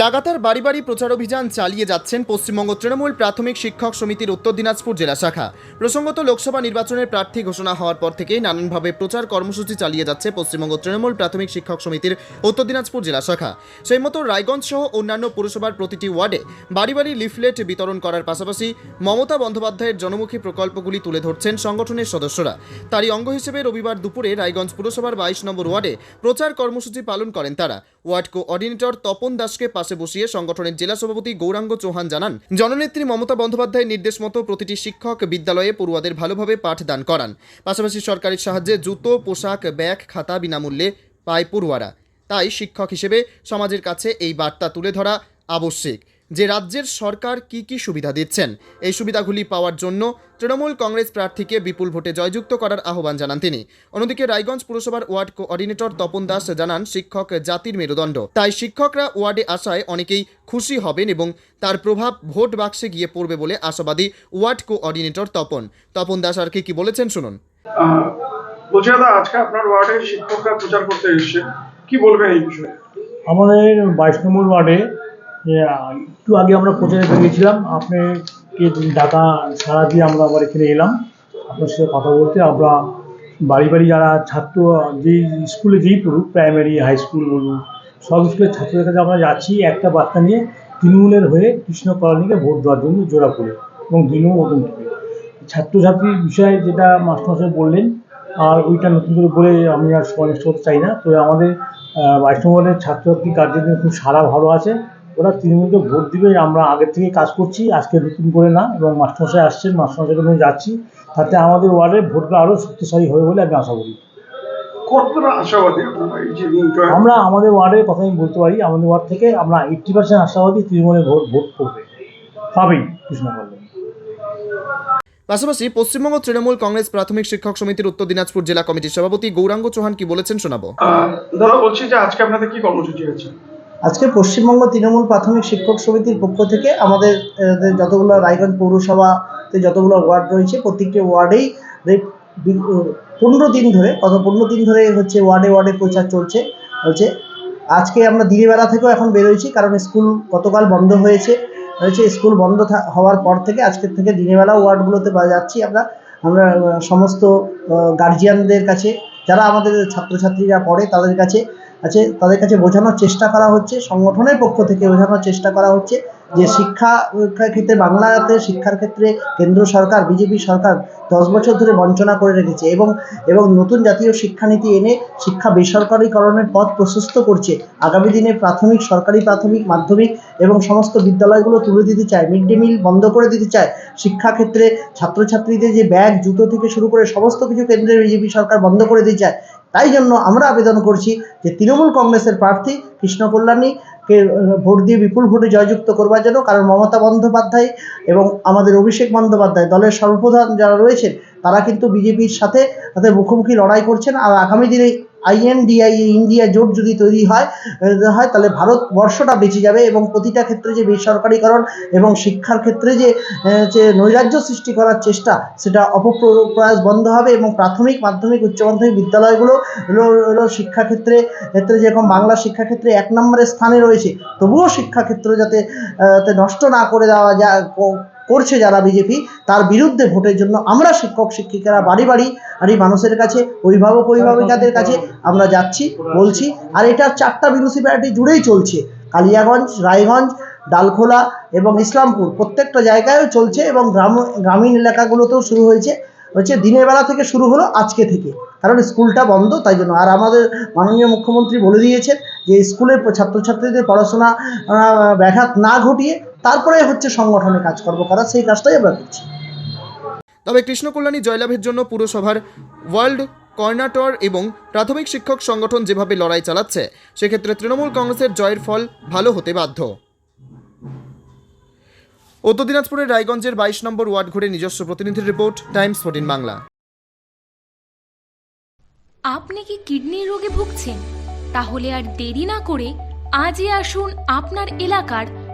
লাগাতার বাড়ি বাড়ি প্রচার অভিযান চালিয়ে যাচ্ছেন পশ্চিমবঙ্গ তৃণমূল প্রাথমিক শিক্ষক সমিতির উত্তর দিনাজপুর জেলা শাখা। প্রসঙ্গত লোকসভা নির্বাচনের প্রার্থী ঘোষণা হওয়ার পর থেকেই নানানভাবে প্রচার কর্মসূচি চালিয়ে যাচ্ছে পশ্চিমবঙ্গ তৃণমূল প্রাথমিক শিক্ষক সমিতির উত্তর দিনাজপুর জেলা শাখা। সেই মতো রায়গঞ্জ সহ অন্যান্য পুরসভার প্রতিটি ওয়ার্ডে বাড়ি বাড়ি লিফলেট বিতরণ করার পাশাপাশি মমতা বন্দ্যোপাধ্যায়ের জনমুখী প্রকল্পগুলি তুলে ধরছেন সংগঠনের সদস্যরা। তারই অঙ্গ হিসেবে রবিবার দুপুরে রায়গঞ্জ পুরসভার বাইশ নম্বর ওয়ার্ডে প্রচার কর্মসূচি পালন করেন তারা। ওয়ার্ড কোঅর্ডিনেটর তপন দাসকে পাশে বসিয়ে সংগঠনের জেলা সভাপতি গৌরাঙ্গ চৌহান জানান, জননেত্রী মমতা বন্দ্যোপাধ্যায়ের নির্দেশ মতো প্রতিটি শিক্ষক বিদ্যালয়ে পড়ুয়াদের ভালোভাবে পাঠদান করান। পাশাপাশি সরকারের সাহায্যে জুতো, পোশাক, ব্যাগ, খাতা বিনামূল্যে পায় পড়ুয়ারা। তাই শিক্ষক হিসেবে সমাজের কাছে এই বার্তা তুলে ধরা আবশ্যিক। যে রাজ্যের সরকার কি কি সুবিধা দিচ্ছেন? এই সুবিধাগুলি পাওয়ার জন্য তৃণমূল কংগ্রেস প্রার্থীকে বিপুল ভোটে জয়যুক্ত করার আহ্বান জানান তিনি। অন্যদিকে রায়গঞ্জ পুরসভার ওয়ার্ড কোঅর্ডিনেটর তপন দাস জানান শিক্ষক জাতির মেরুদণ্ড। তাই শিক্ষকরা ওয়ার্ডে আসায় অনেকেই খুশি হবেন এবং তার প্রভাব ভোট বাক্সে গিয়ে পড়বে বলে আশাবাদী ওয়ার্ড কোঅর্ডিনেটর তপন। তপন দাস আর কি কি বলেছেন শুনুন। আহ, আজকে আপনার ওয়ার্ডে শিক্ষকরা প্রচার করতে এসেছে। কি বলবেন এই বিষয়ে? আমাদের বাইশ নম্বর ওয়ার্ডে একটু আগে আমরা প্রচারে বেরিয়েছিলাম আপনাকে ডাকা সারা দিয়ে আমরা আবার এখানে এলাম। আপনার সাথে কথা বলতে আমরা বাড়ি বাড়ি যারা ছাত্র, যেই স্কুলে যেই পড়ুক প্রাইমারি হাই স্কুল বলুন সব স্কুলের ছাত্রদের কাছে আমরা যাচ্ছি একটা বার্তা নিয়ে তৃণমূলের হয়ে কৃষ্ণ কলোনিকে ভোট দেওয়ার জন্য জোড়া করে এবং দিনও নতুন করে। ছাত্রছাত্রীর বিষয়ে যেটা মাস্টারমশাই বললেন, আর ওইটা নতুন করে বলে আমি আর করতে চাই না। তো আমাদের বৈষ্ণবের ছাত্রছাত্রী কার্যক্রমে খুব সারা ভালো আছে। ওরা তৃণমূলকে ভোট দিবে আমরা আগের থেকে কাজ করছি আজকে নতুন করে না এবং মাস্টারমশাই আসছেন মাস্টারমশাইকে নিয়ে যাচ্ছি তাতে আমাদের ওয়ার্ডে ভোটটা আরও শক্তিশালী হবে বলে আমি আশা করি আমরা আমাদের ওয়ার্ডের কথা আমি বলতে পারি আমাদের ওয়ার্ড থেকে আমরা এইট্টি পার্সেন্ট আশাবাদী তৃণমূলের ভোট ভোট করবে। পাবেই কৃষ্ণকল্যাণ পাশাপাশি পশ্চিমবঙ্গ তৃণমূল কংগ্রেস প্রাথমিক শিক্ষক সমিতির উত্তর দিনাজপুর জেলা কমিটির সভাপতি গৌরাঙ্গ চৌহান কি বলেছেন শোনাবো? দাদা বলছি যে আজকে আপনাদের কি কর্মসূচি আছে আজকে পশ্চিমবঙ্গ তৃণমূল প্রাথমিক শিক্ষক সমিতির পক্ষ থেকে আমাদের যতগুলো রায়গঞ্জ পৌরসভাতে যতগুলো ওয়ার্ড রয়েছে, প্রত্যেকটি ওয়ার্ডেই পনেরো দিন ধরে গত পনেরো দিন ধরে হচ্ছে ওয়ার্ডে ওয়ার্ডে প্রচার চলছে হচ্ছে আজকে আমরা দিনের বেলা থেকেও এখন বেরোইছি, কারণ স্কুল গতকাল বন্ধ হয়েছে হয়েছে, স্কুল বন্ধ হওয়ার পর থেকে আজকের থেকে দিনের বেলা ওয়ার্ডগুলোতে যাচ্ছি আমরা আমরা সমস্ত গার্জিয়ানদের কাছে, যারা আমাদের ছাত্রছাত্রীরা পড়ে তাদের কাছে আছে, তাদের কাছে বোঝানোর চেষ্টা করা হচ্ছে, সংগঠনের পক্ষ থেকে বোঝানোর চেষ্টা করা হচ্ছে যে শিক্ষা ক্ষেত্রে বাংলাতে শিক্ষার ক্ষেত্রে কেন্দ্র সরকার, বিজেপি সরকার দশ বছর ধরে বঞ্চনা করে রেখেছে এবং এবং নতুন জাতীয় শিক্ষানীতি এনে শিক্ষা বেসরকারীকরণের পথ প্রশস্ত করছে। আগামী দিনে প্রাথমিক, সরকারি প্রাথমিক, মাধ্যমিক এবং সমস্ত বিদ্যালয়গুলো তুলে দিতে চায়, মিড ডে মিল বন্ধ করে দিতে চায়। শিক্ষাক্ষেত্রে ছাত্রছাত্রীদের যে ব্যাগ, জুতো থেকে শুরু করে সমস্ত কিছু কেন্দ্রের বিজেপি সরকার বন্ধ করে দিতে চায়। তাই জন্য আমরা আবেদন করছি যে তৃণমূল কংগ্রেসের প্রার্থী কৃষ্ণ কল্যাণীকে ভোট দিয়ে বিপুল ভোটে জয়যুক্ত করবার জন্য, কারণ মমতা বন্দ্যোপাধ্যায় এবং আমাদের অভিষেক বন্দ্যোপাধ্যায় দলের সর্বপ্রধান যারা রয়েছেন, তারা কিন্তু বিজেপির সাথে তাদের মুখোমুখি লড়াই করছেন। আর আগামী দিনে আইএনডিআই ইন্ডিয়া জোট যদি তৈরি হয় হয়, তাহলে ভারতবর্ষটা বেঁচে যাবে এবং প্রতিটা ক্ষেত্রে যে বেসরকারীকরণ এবং শিক্ষার ক্ষেত্রে যে যে নৈরাজ্য সৃষ্টি করার চেষ্টা, সেটা অপপ্রয়াস বন্ধ হবে এবং প্রাথমিক, মাধ্যমিক, উচ্চ মাধ্যমিক বিদ্যালয়গুলো শিক্ষাক্ষেত্রে, ক্ষেত্রে যেরকম বাংলা শিক্ষাক্ষেত্রে এক নম্বরের স্থানে রয়েছে, তবুও শিক্ষাক্ষেত্র যাতে নষ্ট না করে দেওয়া যা ক- করছে যারা বিজেপি তার বিরুদ্ধে ভোটের জন্য আমরা শিক্ষক, শিক্ষিকারা বাড়ি বাড়ি আর এই মানুষের কাছে, অভিভাবক, অভিভাবিকাদের কাছে আমরা যাচ্ছি, বলছি। আর এটা চারটা মিউনিসিপ্যালিটি জুড়েই চলছে। কালিয়াগঞ্জ, রায়গঞ্জ, ডালখোলা এবং ইসলামপুর প্রত্যেকটা জায়গায়ও চলছে এবং গ্রাম, গ্রামীণ এলাকাগুলোতেও শুরু হয়েছে। হচ্ছে দিনের বেলা থেকে শুরু হলো আজকে থেকে। কারণ স্কুলটা বন্ধ, তাই জন্য। আর আমাদের মাননীয় মুখ্যমন্ত্রী বলে দিয়েছেন যে স্কুলের ছাত্রছাত্রীদের পড়াশোনা ব্যাঘাত না ঘটিয়ে তারপরে হচ্ছে সংগঠনে কাজকর্ম করা সেই কাজটাই আমরা করছি। তবে কৃষ্ণ কল্যাণী জয়লাভের জন্য পুরসভার ওয়ার্ল্ড কর্নাটর এবং প্রাথমিক শিক্ষক সংগঠন যেভাবে লড়াই চালাচ্ছে সেক্ষেত্রে তৃণমূল কংগ্রেসের জয়ের ফল ভালো হতে বাধ্য। উত্তর দিনাজপুরের রায়গঞ্জের বাইশ নম্বর ওয়ার্ড ঘুরে নিজস্ব প্রতিনিধির রিপোর্ট টাইমস ফোর্টিন বাংলা। আপনি কি কিডনি রোগে ভুগছেন? তাহলে আর দেরি না করে আজই আসুন আপনার এলাকার